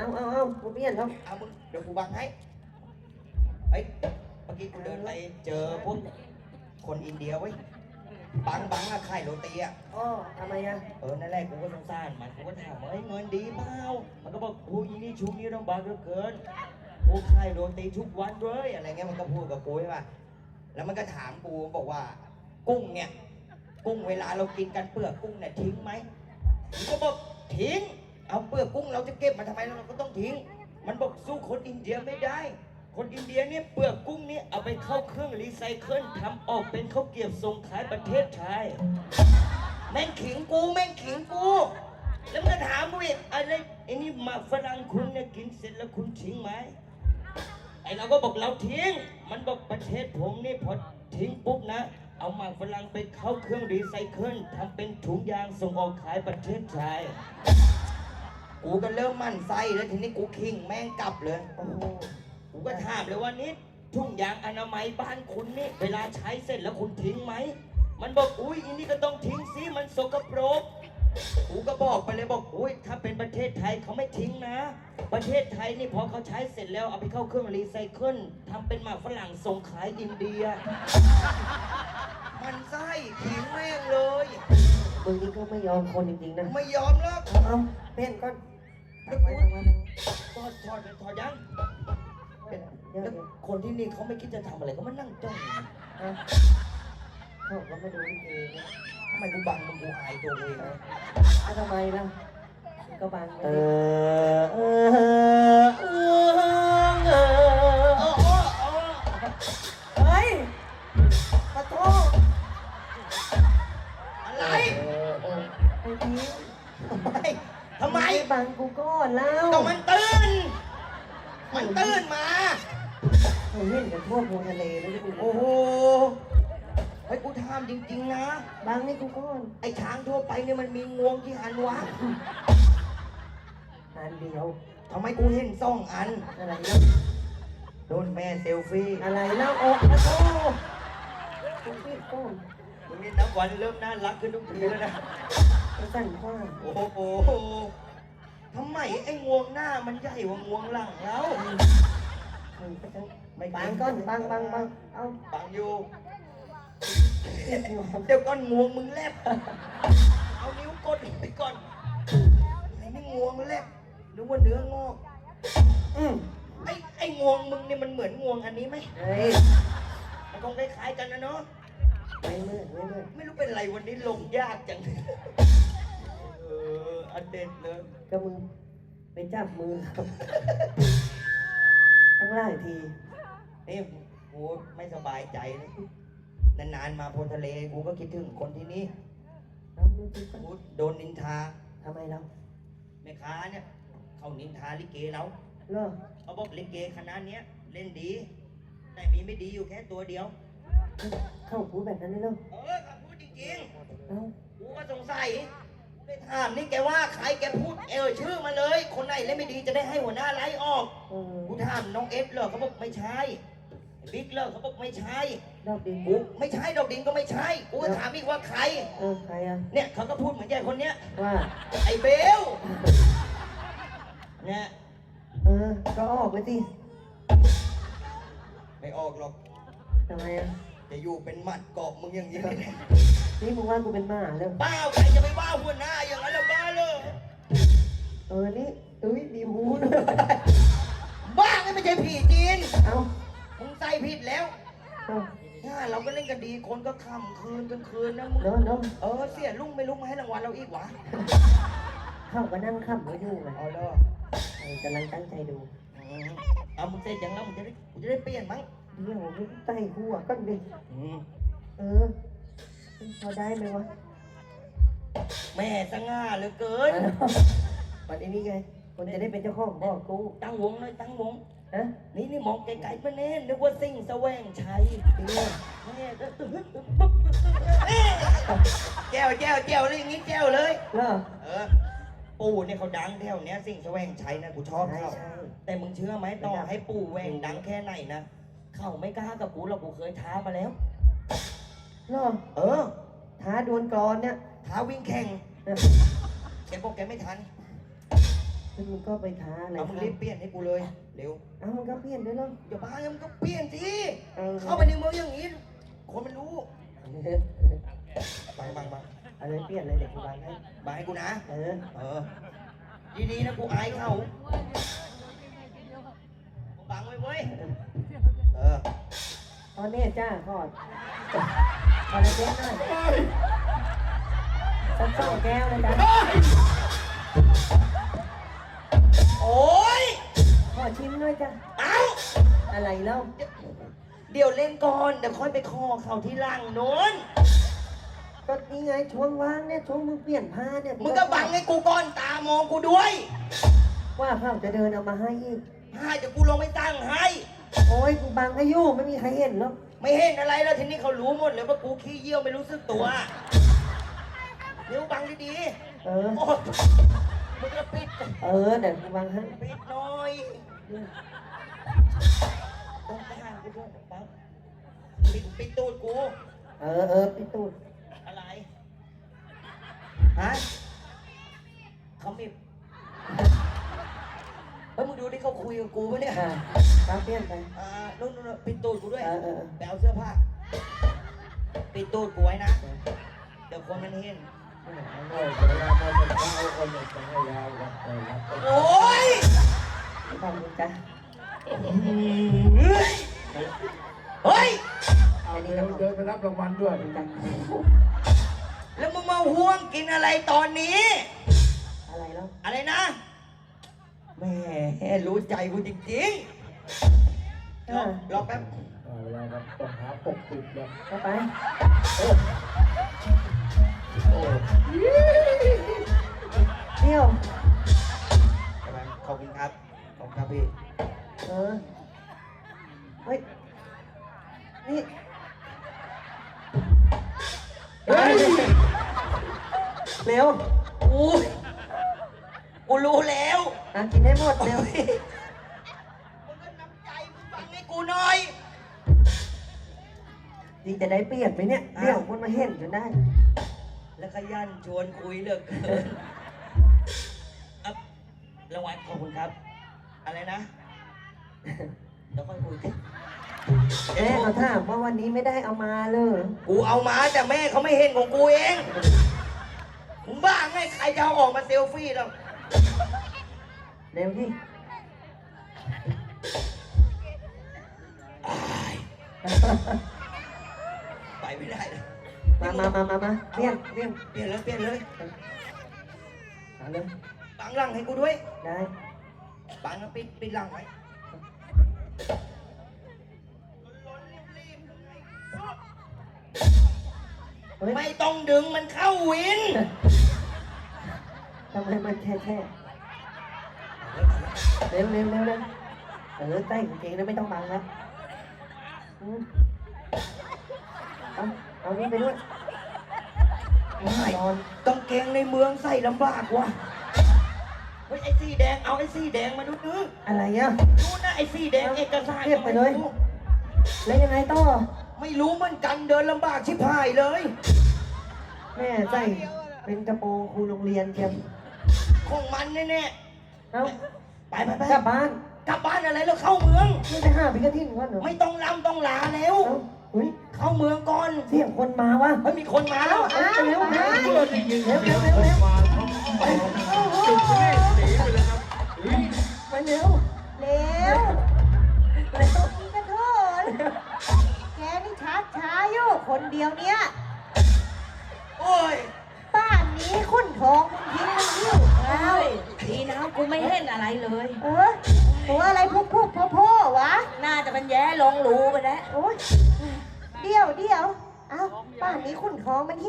เอาเอาเอากูเปลี่ยนแล้วเอามึงเดี๋ยวกูบังให้เฮ้ยเมื่อกี้กูเดินไปเจอพวกคนอินเดียเว้ยบังบังอะขายโรตีอะอ๋อทำไมอะเออนั่นแหละกูก็สงสารมันกูก็ถามว่าเฮ้ยเงินดีเปล่ามันก็บอกโอ้ยนี่ชุกนี้ต้องบางเหลือเกินโอ้ขายโรตีทุกวันเลยอะไรเงี้ยมันก็พูดกับกูใช่ป่ะแล้วมันก็ถามกูบอกว่า กุ้งเนี่ย กุ้งเวลาเรากินกันเปลือกกุ้งเนี่ยทิ้งไหมกูก็บอกทิ้ง เอาเปลือกกุ้งเราจะเก็บมาทำไมเราก็ต้องทิ้ง มันบอกสู้คนอินเดียไม่ได้ คนอินเดียเนี่ยเปลือกกุ้งเนี่ยเอาไปเข้าเครื่องรีไซเคิลทำออกเป็นข้าวเกรี๊ยวส่งขายประเทศไทยแม่งขิงกูแม่งขิงกู แล้วมันถามกูอีกอะไรไอ้นี่หมากฝรั่งคุณเนี่ยกินเสร็จแล้วคุณทิ้งไหมไอ้เราก็บอกเราทิ้ง มันบอกประเทศผมนี่พอทิ้งปุ๊บนะ เอาหมากฝรั่งไปเข้าเครื่องรีไซเคิลทำเป็นถุงยางส่งออกขายประเทศไทย กูก็เริ่มมั่นไส้แล้วทีนี้กูขิงแม่งกลับเลย โอ้โห กูก็ถามเลยว่านี่ทุ่งยางอนามัยบ้านคุณนี่เวลาใช้เสร็จแล้วคุณทิ้งไหม มันบอกอุ้ยอันนี้ก็ต้องทิ้งสิมันสกปรก กูก็บอกไปเลยบอกอุ้ยถ้าเป็นประเทศไทยเขาไม่ทิ้งนะ ประเทศไทยนี่พอเขาใช้เสร็จแล้วเอาไปเข้าเครื่องรีไซเคิลทำเป็นหมากฝรั่งส่งขายอินเดีย มันไส้ขิงแม่งเลย มึงนี่ก็ไม่ยอมคนจริงๆนะไม่ยอมแล้วเอาเอาเปลี่ยนก่อนเอาไว้เอาไว้ถอดถอดถอดยังเดี๋ยวแล้วเดี๋ยวคนที่นี่เขาไม่คิดจะทำอะไรเขามานั่งจ้องเอาเขาก็ไม่ดูลิเกนะทำไมกูบังมึงกูอายตัวกูเองนะเอาทำไมล่ะก็บางเอไม่ได้อเออเออ เห็นเห็นกันทั่วโพทะเลแล้วกูโอ้โหเฮ้ยกูถามจริงๆนะบังนี่กูก่อนไอ้ช้างทั่วไปเนี่ยมันมีงวงกี่อันวะอันเดียว ทำไมกูเห็นสองอัน อะไรนะโดนแม่เซลฟี่ อะไรเล่าออกขอโทษกูคิดก่อนมึงนี่นับวันเริ่มน่ารักขึ้นทุกทีแล้วนะไอ้สั่นขว้างโอ้โห ทำไมไอ้งวงหน้ามันใหญ่กว่างวงหลังแล้ว มึงไปทั้ง ไม่บังก้อนบังบังบังเอาบังอยู่เรียกงวงเดี๋ยวก้อนงวงมึงแลบเอานิ้วกดไปก่อนไอ้นี่งวงแลบนึกว่าเนื้องอกอืมไอ้ไอ้งวงมึงเนี่ยมันเหมือนงวงอันนี้ไหมเฮ้ยมันคงคล้ายๆกันนะเนาะไม่เมื่อยไม่เมื่อยไม่รู้เป็นไรวันนี้ลงยากจังเอออันเด็ดเลยก็มึงไปจับมือครับทั้งหลายที นี่กูไม่สบายใจเลยนานๆมาโพทะเลกูก็คิดถึงคนที่นี่เอาดูสิก่อนกูโดนนินทาทำไมเราแม่ค้าเนี่ยเขานินทาลิเกเราเลิกเขาบอกลิเกคณะเนี้ยเล่นดี แต่มีไม่ดีอยู่แค่ตัวเดียว เข้าพูดแบบนั้นเลยเลิกเออเขาพูดจริงเอ้าๆกูก็สงสัยได้ถามนี่แกว่าใครแกพูดเออชื่อมาเลย คนไหนเล่นไม่ดีจะได้ให้หัวหน้าไล่ออก เออ กูถามน้องเอฟเหรอเขาบอกไม่ใช่ไอ้บิ๊กเหรอเขาบอกไม่ใช่ดอกดินกูไม่ใช่ดอกดินก็ไม่ใช่กูก็ถามอีกว่าใคร เออใครอะเนี่ยเขาก็พูดเหมือนแกคนเนี้ยว่าไอ้เบลเนี่ยเออก็ออกไปสิไม่ออกหรอกทำไมอะจะอยู่เป็นหมัดเกาะมึงอย่างนี้เนี่ยนี่มึงว่ากูเป็นหมาเลยบ้าใครจะไปว่าหัวหน้าอย่างนั้นล่ะบ้าเลยเออนี่อุ้ยมีหูด้วยบ้านี่ ไม่ใช่ผีจีนเอ้ามึงใส่ผิดแล้วเอ้าถ้าเราก็เล่นกันดีคนก็ขำคืนกลางคืนนะมึงเนาะเนาะเออเสียลุงไม่ลุกมาให้รางวัลเราอีกวะเข้าก็นั่งขับไว้อยู่ไงเอาเลยเออกำลังตั้งใจดูอืมเอามึงเสร็จยังแล้วมึงจะได้กูจะได้เปลี่ยนมั้งเดี๋ยวมึงใส่หัวก่อนดิอืมเออพอได้ไหมวะแม่สง่าเหลือเกิน วันนี้ไงคนจะได้เป็นเจ้าของบอกกู ตั้งวงเลยตั้งวง ฮะนี่นี่มองไกลๆมาเน่นึกว่าสิ่งแสวงชัยจริงเลยแม่ก็ตึ๊บตึ๊บตึ๊บเอ๊ะแจ้วแจ้วแจ้วเลยอย่างงี้แจ้วเลยเหรอเออ ปู่เนี่ยเขาดังแถวเนี้ยสิ่งแสวงชัยนะกูชอบใช่เขาใช่แต่มึงเชื่อไหมต่อให้ปู่แหวงดังแค่ไหนนะเขาไม่กล้ากับกูหรอกกูเคยท้ามาแล้วเหรอเออท้าดวลกรอนเนี่ยท้าวิ่งแข่งเออแกบอกแกไม่ทัน แล้วมึงก็ไปท้าอะไรเอามึงรีบเปลี่ยนให้กูเลย เร็ว เอ้ามึงก็เปลี่ยนด้วยเหรออย่าบ้ามึงก็เปลี่ยนสิเออ เข้าไปในเมืองอย่างนี้ คนมันรู้บังบังบังเอะไรเปลี่ยนเลยเด็กกูบังให้บังให้กูนะ เออ เออ ดีๆนะกูอายเขาบังไว้เว้ย เออ ตอนนี้จ้าขอดขอเลยเจ๊หน่อยสักสองแก้วเลยจ้ะโอ้ ยขอชิมด้วยจ้ะ เอ้า อะไรเล่าเดี๋ยวเล่นก่อนเดี๋ยวค่อยไปคอเขาที่หลังโน้น ก็นี่ไงช่วงว่างเนี่ยช่วงมึงเปลี่ยนผ้าเนี่ยมึงก็บังให้กูก่อนตามองกูด้วยว่าเขาจะเดินเอามาให้อีกให้เดี๋ยวกูลงไปตั้งให้ โอ้ยกูบังให้อยู่ไม่มีใครเห็นหรอกไม่เห็นอะไรแล้วทีนี้เขารู้หมดเลยว่ากูขี้เยี่ยวไม่รู้สึกตัวเดี๋ยวบังดีเออๆโอ้ย มึงก็ปิดเออเดี๋ยวกูบังให้ปิดหน่อยต้องไปหากูด้วยบังปิดปิดตูดกู เออเออพี่ตูด อะไร ฮะเขามีเฮ้ยมึงดูที่เขาคุยกับกูปะเนี่ยอ่าตาเปลี่ยนไป อ่านู่นนู่นนู่นปิดตูดกูด้วยเออเออ ไปเอาเสื้อผ้า ปิดตูดกูไว้นะ เดี๋ยวคนมันเห็น โอ้ยขอบคุณจ้ะเฮ้ยอันนี้เดิก็นขอบเดินไปรับรางวัลด้วยคุณจ้ะแล้วมึงมาห่วงกินอะไรตอนนี้ อะไรแล้ว อะไรนะแหม่รู้ใจกูจริงๆรอรอแป๊บเอาเวลาครับต้องหาปกปิดครับเข้าไปโอ้ เที่ยวขอบคุณครับ ขอบคุณครับพี่ เออ เฮ้ย นี่ เฮ้ย เร็วอุ้ยกูรู้แล้วอะกินให้หมดเร็ว มึงก็น้ำใจมึงฟังให้กูหน่อยจริงจะได้เปรียบไหมเนี่ยอะเดี๋ยวคนมาเห็นจนได้ แล้วขยันชวนคุยเหลือเกินอัพรางวัลขอบคุณครับ อะไรนะ เดี๋ยวค่อยคุยกันแม่เขาถามว่าวันนี้ไม่ได้เอามาเลยกูเอามาแต่แม่เขาไม่เห็นของกูเองมึงบ้าไงใครจะเอาออกมาเซลฟี่แล้วเร็วที่ไปไม่ได้เลย มามามามามาเรียกเรียกเปลี่ยนเลยเปลี่ยนเลยเอาเลยบังหลังให้กูด้วย ได้บังแล้วปิดปิดหลังไว้เฮ้ยไม่ต้องดึงมันเข้าวินทำไมมันแช่แช่เร็วเร็วเร็วเร็วเออใต้กางเกงแล้วไม่ต้องบังแล้วอืม เอาเอานี่ไปด้วยไม่นอนกางเกงในเมืองใส่ลำบากว่ะเฮ้ยไอ้สีแดงเอาไอ้สีแดงมาดูนึงอะไรอะนู่นนะไอ้สีแดงเอกสารเก็บไปเลย แล้วยังไงต่อไม่รู้เหมือนกันเดินลำบากชิบหายเลย แม่ใส่เป็นกระโปรงครูโรงเรียนเชียวของมันแน่เอ้าๆไปไปไป กลับบ้าน กลับบ้านอะไรแล้วเข้าเมือง ไม่ไปหาพิกทินก่อนเหรอไม่ต้องลำต้องลาแล้วเอ้าเฮ้ยเข้าเมืองก่อนเสียงคนมาวะ เฮ้ยมีคนมาแล้วเอ้าเร็วเร็วเพื่อนจริงๆครับมีคนมาทั้งจุดนี้หนีไปเลยครับเฮ้ยมาเร็วเร็วเร็วมึงกระโถนแกนี่ช้าช้าอยู่คนเดียวเนี่ยโอ้ยบ้านนี้ขุนทองมึงทิ้งมันอยู่เอาดีนะกูไม่เห็นอะไรเลย เออ ตัวอะไรพุกพุกพ่อพ่อวะ น่าจะมันแย่ลงรูไปแล้ว โอ้ยเดี๋ยวเดี๋ยวเอ้าบ้านนี้ขุนทองมัน